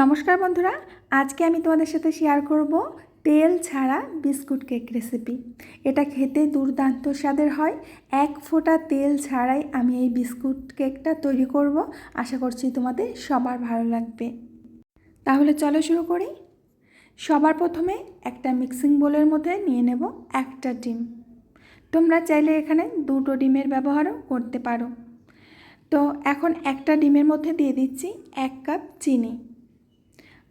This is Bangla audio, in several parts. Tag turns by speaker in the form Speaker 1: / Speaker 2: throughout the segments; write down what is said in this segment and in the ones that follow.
Speaker 1: নমস্কার বন্ধুরা, আজকে আমি তোমাদের সাথে শেয়ার করব তেল ছাড়া বিস্কুট কেক রেসিপি এটা খেতে দুর্দান্ত স্বাদের হয়। এক ফোঁটা তেল ছাড়াই আমি এই বিস্কুট কেকটা তৈরি করব। আশা করছি তোমাদের সবার ভালো লাগবে। তাহলে চলো শুরু করি। সবার প্রথমে একটা মিক্সিং বোলের মধ্যে নিয়ে নেব একটা ডিম। তোমরা চাইলে এখানে দুটো ডিমের ব্যবহারও করতে পারো। তো এখন একটা ডিমের মধ্যে দিয়ে দিচ্ছি এক কাপ চিনি।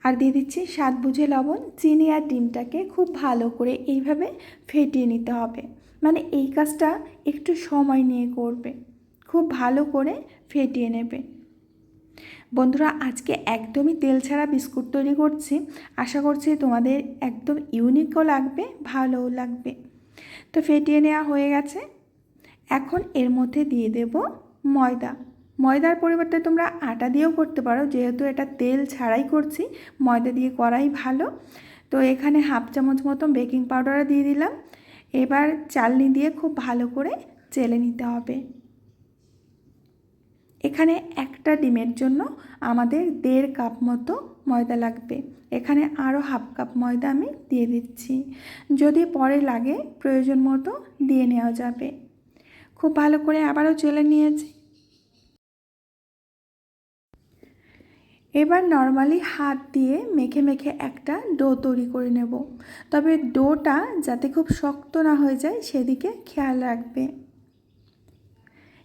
Speaker 1: আর দিয়ে দিচ্ছি স্বাদ বুঝে লবণ, চিনি আর ডিমটাকে খুব ভালো করে এইভাবে ফেটিয়ে নিতে হবে। মানে এই কাজটা একটু সময় নিয়ে করবে। খুব ভালো করে ফেটিয়ে নেবে। বন্ধুরা, আজকে একদমই তেল ছাড়া বিস্কুট তৈরি করছি। আশা করছি তোমাদের একদম ইউনিকও লাগবে, ভালোও লাগবে। তো ফেটিয়ে নেওয়া হয়ে গেছে। এখন এর মধ্যে দিয়ে দেব ময়দা। ময়দার পরিবর্তে তোমরা আটা দিয়েও করতে পারো, যেহেতু এটা তেল ছাড়াই করছি, ময়দা দিয়ে করাই ভালো। তো এখানে হাফ চামচ মতো বেকিং পাউডার দিয়ে দিলাম। এবার চালনি দিয়ে খুব ভালো করে চেলে নিতে হবে। এখানে একটা ডিমের জন্য আমাদের দেড় কাপ মতো ময়দা লাগবে। এখানে আরও হাফ কাপ ময়দা আমি দিয়ে দিচ্ছি। যদি পরে লাগে, প্রয়োজন মতো দিয়ে নেওয়া যাবে। খুব ভালো করে আবারও চেলে নিয়েছি। এবার নর্মালি হাত দিয়ে মেখে মেখে একটা ডো তৈরি করে নেব। তবে ডোটা যাতে খুব শক্ত না হয়ে যায় সেদিকে খেয়াল রাখবে।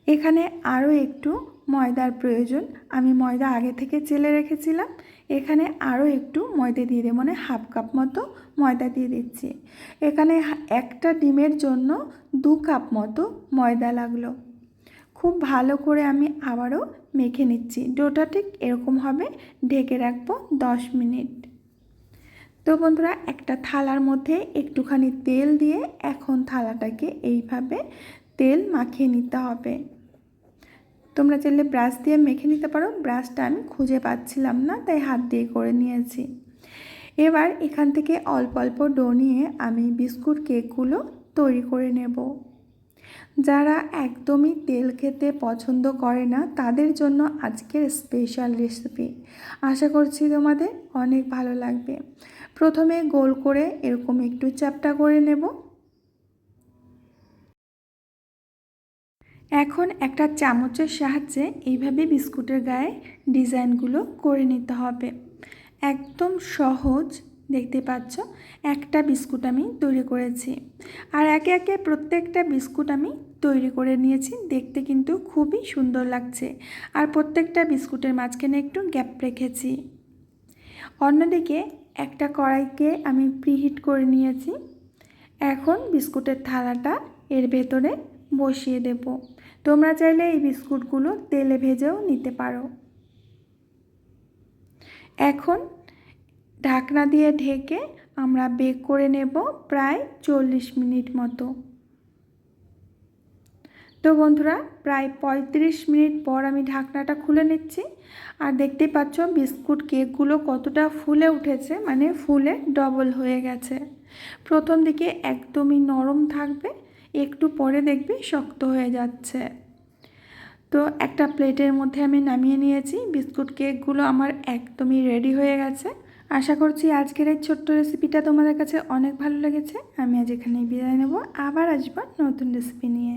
Speaker 1: এখানে আরও একটু ময়দার প্রয়োজন। আমি ময়দা আগে থেকে চেলে রেখেছিলাম। এখানে আরও একটু ময়দা দিয়ে দেবো মানে হাফ কাপ মতো ময়দা দিয়ে দিচ্ছি। এখানে একটা ডিমের জন্য দু কাপ মতো ময়দা লাগল। খুব ভালো করে আমি আবারও মেখে নিচ্ছি। ডোটা ঠিক এরকম হবে, ঢেকে রাখব দশ মিনিট। তো বন্ধুরা, একটা থালার মধ্যে একটুখানি তেল দিয়ে এখন থালাটাকে এইভাবে তেল মাখিয়ে নিতে হবে। তোমরা চাইলে ব্রাশ দিয়ে মেখে নিতে পারো। ব্রাশটা আমি খুঁজে পাচ্ছিলাম না, তাই হাত দিয়ে করে নিয়েছি। এবার এখান থেকে অল্প অল্প ডো নিয়ে আমি বিস্কুট কেকগুলো তৈরি করে নেব। যারা একদমই তেল খেতে পছন্দ করে না, তাদের জন্য আজকের স্পেশাল রেসিপি আশা করছি তোমাদের অনেক ভালো লাগবে। প্রথমে গোল করে এরকম একটু চ্যাপটা করে নেব। এখন একটা চামচের সাহায্যে এইভাবে বিস্কুটের গায়ে ডিজাইনগুলো করে নিতে হবে। একদম সহজ দেখতে পাচ্ছ? একটা বিস্কুট আমি তৈরি করেছি। আর একে একে প্রত্যেকটা বিস্কুট আমি তৈরি করে নিয়েছি। দেখতে কিন্তু খুবই সুন্দর লাগছে। আর প্রত্যেকটা বিস্কুটের মাঝখানে একটু গ্যাপ রেখেছি। অন্যদিকে একটা কড়াইকে আমি প্রিহিট করে নিয়েছি। এখন বিস্কুটের থালাটা এর ভেতরে বসিয়ে দেব। তোমরা চাইলে এই বিস্কুটগুলো তেলে ভেজেও নিতে পারো। এখন ঢাকনা দিয়ে ঢেকে আমরা বেক করে নেব প্রায় চল্লিশ মিনিট মতো। তো বন্ধুরা, প্রায় পঁয়ত্রিশ মিনিট পর আমি ঢাকনাটা খুলে নিচ্ছি। আর দেখতে পাচ্ছ বিস্কুট কেকগুলো কতটা ফুলে উঠেছে মানে ফুলে ডবল হয়ে গেছে। প্রথম দিকে একদমই নরম থাকবে, একটু পরে দেখবে শক্ত হয়ে যাচ্ছে। তো একটা প্লেটের মধ্যে আমি নামিয়ে নিয়েছি, বিস্কুট কেকগুলো আমার একদমই রেডি হয়ে গেছে। আশা করছি আজকের এই ছোট্ট রেসিপিটা তোমাদের কাছে অনেক ভালো লেগেছে। আমি আজ এখানেই বিদায় নেব। আবার আসব নতুন রেসিপি নিয়ে।